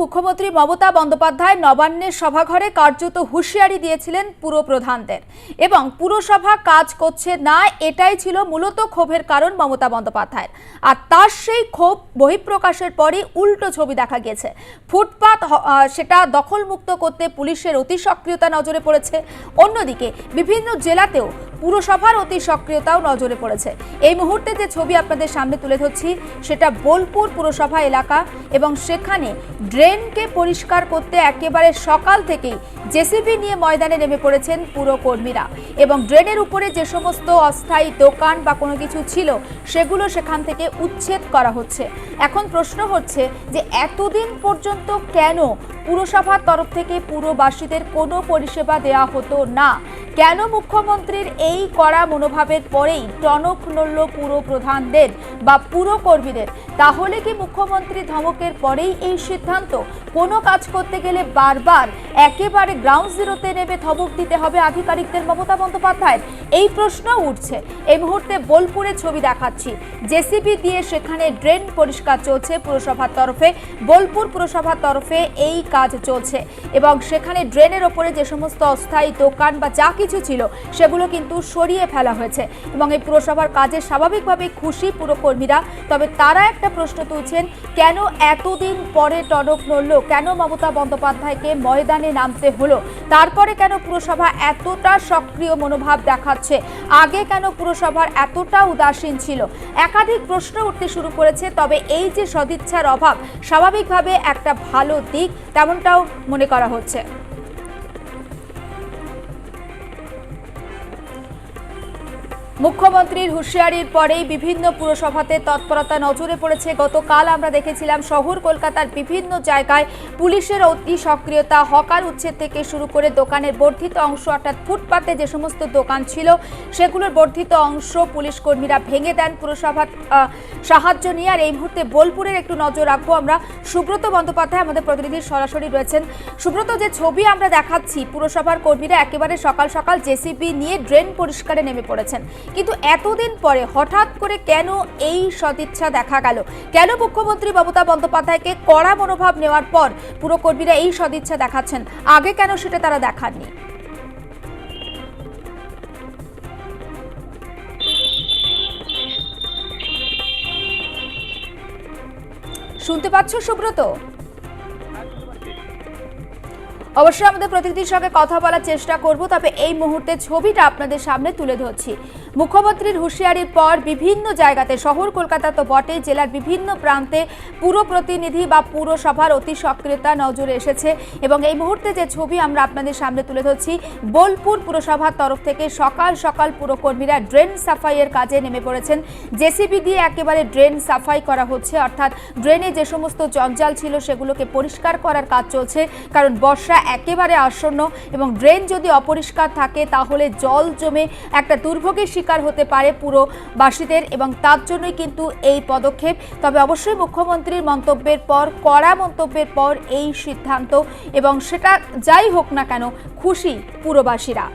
মুখ্যমন্ত্রী মমতা বন্দ্যোপাধ্যায় নবান্নের সভাঘরে কার্যত হুঁশিয়ারি দিয়েছিলেন পুরপ্রধানদের। এবং পুরসভা কাজ করছে না, এটাই ছিল মূলত ক্ষোভের কারণ মমতা বন্দ্যোপাধ্যায়ের। আর তার সেই ক্ষোভ বহিঃপ্রকাশের পরই উল্টো ছবি দেখা গিয়েছে। ফুটপাত সেটা দখলমুক্ত করতে পুলিশের অতি সক্রিয়তা নজরে পড়েছে। অন্যদিকে বিভিন্ন জেলাতেও পুরসভার অতি সক্রিয়তাও নজরে পড়েছে। এই মুহূর্তে যে ছবি আপনাদের সামনে তুলে ধরছি, সেটা বোলপুর পুরসভা এলাকা এবং সেখানে ড্রেনকে পরিষ্কার করতে একেবারে সকাল থেকেই জেসিবি নিয়ে ময়দানে নেমে পড়েছেন পুরকর্মীরা এবং ড্রেনের উপরে যে সমস্ত অস্থায়ী দোকান বা কোনো কিছু ছিল, সেগুলো সেখান থেকে উচ্ছেদ করা হচ্ছে। এখন প্রশ্ন হচ্ছে যে এতদিন পর্যন্ত কেন পুরসভার তরফ থেকে পুরবাসীদের কোনো পরিষেবা দেওয়া হতো না? কেন মুখ্যমন্ত্রীর এই কড়া মনোভাবের পরেই টনক নড়ল পুরো প্রধানদের বা পুরকর্মীদের তাহলে কি মুখ্যমন্ত্রী ধমকের পরেই এই সিদ্ধান্ত? কোনো কাজ করতে গেলে বারবার একেবারে গ্রাউন্ড জিরোতে নেমে ধমক দিতে হবে আধিকারিকদের মমতা বন্দ্যোপাধ্যায়ের। এই প্রশ্ন উঠছে। এই মুহূর্তে বোলপুরে ছবি দেখাচ্ছি। জেসিবি দিয়ে সেখানে ড্রেন পরিষ্কার চলছে পুরসভার তরফে। বোলপুর পুরসভার তরফে এই কাজ চলছে। এবং সেখানে ড্রেনের ওপরে যে সমস্ত অস্থায়ী দোকান বা যা কিছু ছিল, সেগুলো কিন্তু সরিয়ে ফেলা হয়েছে এবং এই পুরসভার কাজে স্বাভাবিকভাবে খুশি পুরকর্মীরা। তবে তারা একটা প্রশ্ন তুলছেন, কেন এতদিন পরে টনক নড়ল? কেন মমতা বন্দ্যোপাধ্যায়কে ময়দানে নামতে হলো? তারপরে কেন পুরসভা এতটা সক্রিয় মনোভাব দেখাচ্ছে? আগে কেন পুরসভার এতটা উদাসীন ছিল? একাধিক প্রশ্ন উঠতে শুরু করেছে, তবে এই যে সদিচ্ছার অভাব, স্বাভাবিকভাবে একটা ভালো দিক তেমনটাও মনে করা হচ্ছে। মুখ্যমন্ত্রীর হুঁশিয়ারির পরেই বিভিন্ন পুরসভাতে তৎপরতা নজরে পড়েছে। গতকাল আমরা দেখেছিলাম শহর কলকাতার বিভিন্ন জায়গায় পুলিশের অতি সক্রিয়তা, হকার উচ্ছেদ থেকে শুরু করে দোকানের বর্ধিত অংশ, অর্থাৎ ফুটপাতে যে সমস্ত দোকান ছিল, সেগুলোর বর্ধিত অংশ পুলিশ কর্মীরা ভেঙে দেন। পুরসভার সাহায্য নিয়ে আর এই মুহূর্তে বোলপুরের একটু নজর রাখব আমরা। সুব্রত বন্দ্যোপাধ্যায় আমাদের প্রতিনিধি সরাসরি রয়েছেন। সুব্রত, যে ছবি আমরা দেখাচ্ছি, পুরসভার কর্মীরা একেবারে সকাল সকাল জেসিপি নিয়ে ড্রেন পরিষ্কারে নেমে পড়েছেন। কিন্তু এতদিন পরে হঠাৎ করে কেন এই সদিচ্ছা দেখা গেল? কেন মুখ্যমন্ত্রী মমতা বন্দ্যোপাধ্যায়কে কড়া মনোভাব নেওয়ার পর পুরকর্মীরা এই সদিচ্ছা দেখাচ্ছেন? আগে কেন সেটা তারা দেখাননি? শুনতে পাচ্ছ সুব্রত? অবশ্যই আমাদের প্রতিনিধির সঙ্গে কথা বলার চেষ্টা করব, তবে এই মুহূর্তে ছবিটা আপনাদের সামনে তুলে ধরছি। মুখ্যমন্ত্রীর হুঁশিয়ারির পর বিভিন্ন জায়গাতে, শহর কলকাতা তো বটে জেলার বিভিন্ন প্রান্তে পুরো প্রতিনিধি বা পুরসভার অতি সক্রিয়তা নজরে এসেছে এবং এই মুহূর্তে যে ছবি আমরা আপনাদের সামনে তুলে ধরছি, বোলপুর পুরসভার তরফ থেকে সকাল সকাল পুরকর্মীরা ড্রেন সাফাইয়ের কাজে নেমে পড়েছেন। জেসিবি দিয়ে একেবারে ড্রেন সাফাই করা হচ্ছে, অর্থাৎ ড্রেনে যে সমস্ত জঞ্জাল ছিল সেগুলোকে পরিষ্কার করার কাজ চলছে, কারণ বর্ষা একেবারে আসন্ন এবং ড্রেন যদি অপরিষ্কার থাকে, তাহলে জল জমে একটা দুর্ভোগের শিকার হতে পারে পুরো বাসীদের এবং তার জন্যই কিন্তু এই পদক্ষেপ। তবে অবশ্যই মুখ্যমন্ত্রীর মন্তব্যের পর, কড়া মন্তব্যের পর এই সিদ্ধান্ত এবং সেটা যাই হোক না কেন, খুশি পুরবাসীরা।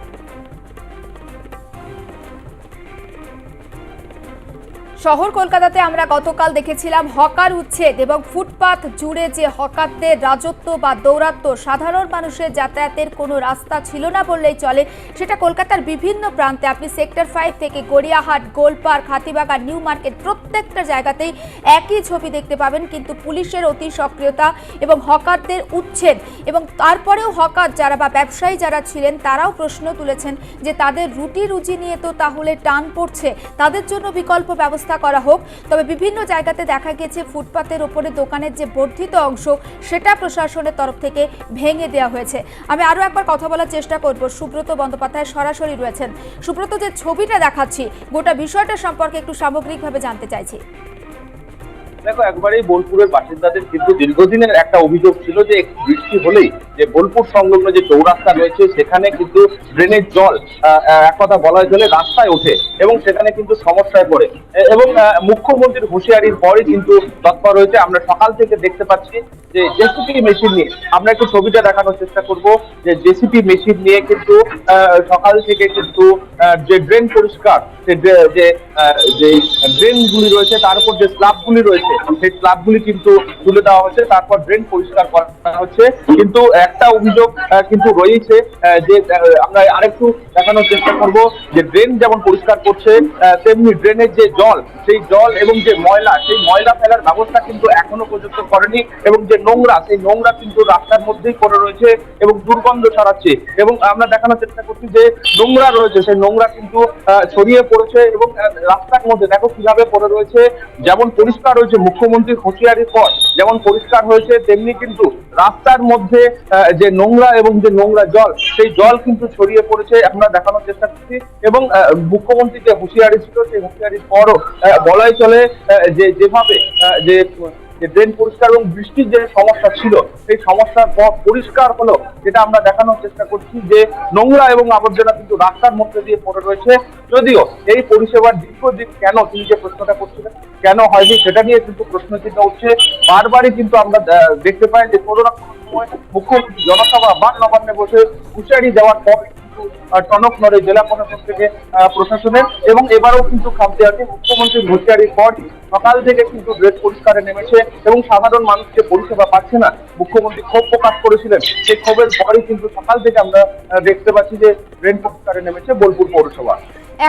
শহর কলকাতাতে আমরা গতকাল দেখেছিলাম হকার উচ্ছেদ এবং ফুটপাথ জুড়ে যে হকারদের রাজত্ব বা দৌরাত্ম্য, সাধারণ মানুষের যাতায়াতের কোনো রাস্তা ছিল না বললেই চলে। সেটা কলকাতার বিভিন্ন প্রান্তে। আপনি সেক্টর ফাইভ থেকে গড়িয়াহাট গোলপার্ক হাতিবাগান নিউ মার্কেট প্রত্যেকটা জায়গাতেই একই ছবি দেখতে পাবেন। কিন্তু পুলিশের অতি সক্রিয়তা এবং হকারদের উচ্ছেদ এবং তারপরেও হকার যারা বা ব্যবসায়ী যারা ছিলেন, তারাও প্রশ্ন তুলেছেন যে তাদের রুটি রুজি নিয়ে তো তাহলে টান পড়ছে। তাদের জন্য বিকল্প ব্যবস্থা করা হোক। তবে বিভিন্ন জায়গাতে দেখা গেছে ফুটপাতের ওপরে দোকানের যে বর্ধিত অংশ, সেটা প্রশাসনের তরফ থেকে ভেঙে দেওয়া হয়েছে। আমি আরও একবার কথা বলার চেষ্টা করব। সুব্রত বন্দ্যোপাধ্যায় সরাসরি রয়েছেন। সুব্রত, যে ছবিটা দেখাচ্ছি, গোটা বিষয়টা সম্পর্কে একটু সামগ্রিকভাবে জানতে চাইছি। দেখো একবারেই বোলপুরের বাসিন্দাদের কিন্তু দীর্ঘদিনের একটা অভিযোগ ছিল যে বৃষ্টি হলেই যে বোলপুর সংলগ্ন যে চৌরাস্তা রয়েছে সেখানে কিন্তু ড্রেনের জল এক কথা বলা চলে রাস্তায় ওঠে এবং সেখানে কিন্তু সমস্যায় পড়ে। এবং মুখ্যমন্ত্রীর হুঁশিয়ারির পরে কিন্তু তৎপর রয়েছে আমরা সকাল থেকে দেখতে পাচ্ছি যে জেসিপি মেশিন নিয়ে আমরা একটু ছবিটা দেখানোর চেষ্টা করব যে জেসিপি মেশিন নিয়ে কিন্তু সকাল থেকে কিন্তু যে ড্রেন পরিষ্কার যে আহ, যে ড্রেনগুলি রয়েছে তার উপর যে স্ল্যাবগুলি রয়েছে সেই স্ল্যাবগুলি কিন্তু তুলে দেওয়া হচ্ছে তারপর ড্রেন পরিষ্কার করা হচ্ছে। কিন্তু একটা অভিযোগ কিন্তু রয়েছে যে আমরা আরেকটু দেখানোর চেষ্টা করব। যে ড্রেন যেমন পরিষ্কার করছে তেমনি ড্রেনের যে জল, সেই জল এবং যে ময়লা, সেই ময়লা ফেলার ব্যবস্থা কিন্তু এখনও পর্যন্ত করেনি এবং যে নোংরা, সেই নোংরা কিন্তু রাস্তার মধ্যেই পড়ে রয়েছে এবং দুর্গন্ধ ছড়াচ্ছে। এবং আমরা দেখানোর চেষ্টা করছি যে নোংরা রয়েছে, সেই নোংরা কিন্তু ছড়িয়ে পড়েছে এবং রাস্তার মধ্যে দেখো কীভাবে পড়ে রয়েছে। যেমন পরিষ্কার হয়েছে মুখ্যমন্ত্রীর হুঁশিয়ারির পর যেমন পরিষ্কার হয়েছে, তেমনি কিন্তু রাস্তার মধ্যে যে নোংরা এবং যে নোংরা জল, সেই জল কিন্তু ছড়িয়ে পড়েছে আমরা দেখানোর চেষ্টা করছি। এবং মুখ্যমন্ত্রী যে হুঁশিয়ারি ছিল, সেই হুঁশিয়ারির পরও বলাই চলে যে যেভাবে যে যে ড্রেন পরিষ্কার এবং বৃষ্টির যে সমস্যা ছিল, সেই সমস্যার পর পরিষ্কার হলো, যেটা আমরা দেখানোর চেষ্টা করছি যে নোংরা এবং আবর্জনা কিন্তু রাস্তার মধ্যে দিয়ে পড়ে রয়েছে। যদিও এই পরিষেবার দীর্ঘদিন কেন তিনি যে প্রশ্নটা করছিলেন কেন হয়নি সেটা নিয়ে কিন্তু প্রশ্ন চিহ্ন উঠছে। বারবারই কিন্তু আমরা দেখতে পাই যে কোনো না কোনো সময় মুখ্যমন্ত্রী জনসভা বা নবান্নে বসে হুঁশিয়ারি যাওয়ার পর টনক নড়ে জেলা প্রশাসন থেকে প্রশাসনের এবং এবারেও কিন্তু খামতে আছে মুখ্যমন্ত্রী হুঁশিয়ারির পর। সকাল থেকে কিন্তু ড্রেস পরিষ্কারে নেমেছে এবং সাধারণ মানুষকে পরিষেবা পাচ্ছে না, মুখ্যমন্ত্রী ক্ষোভ প্রকাশ করেছিলেন। সেই ক্ষোভের পরই কিন্তু সকাল থেকে আমরা দেখতে পাচ্ছি যে ড্রেন পরিষ্কারে নেমেছে বোলপুর পৌরসভা।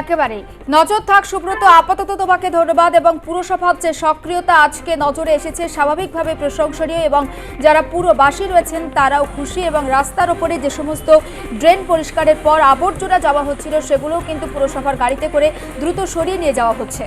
একেবারে নজর থাক, সুব্রত, আপাতত তোমাকে ধন্যবাদ এবং পুরসভার যে সক্রিয়তা আজকে নজরে এসেছে। স্বাভাবিকভাবে প্রশংসনীয় এবং যারা পুরোবাসী রয়েছেন, তারাও খুশি এবং রাস্তার ওপরে যে সমস্ত ড্রেন পরিষ্কারের পর আবর্জনা যাওয়া হচ্ছিল, সেগুলোও কিন্তু পুরসভার গাড়িতে করে দ্রুত সরিয়ে নিয়ে যাওয়া হচ্ছে।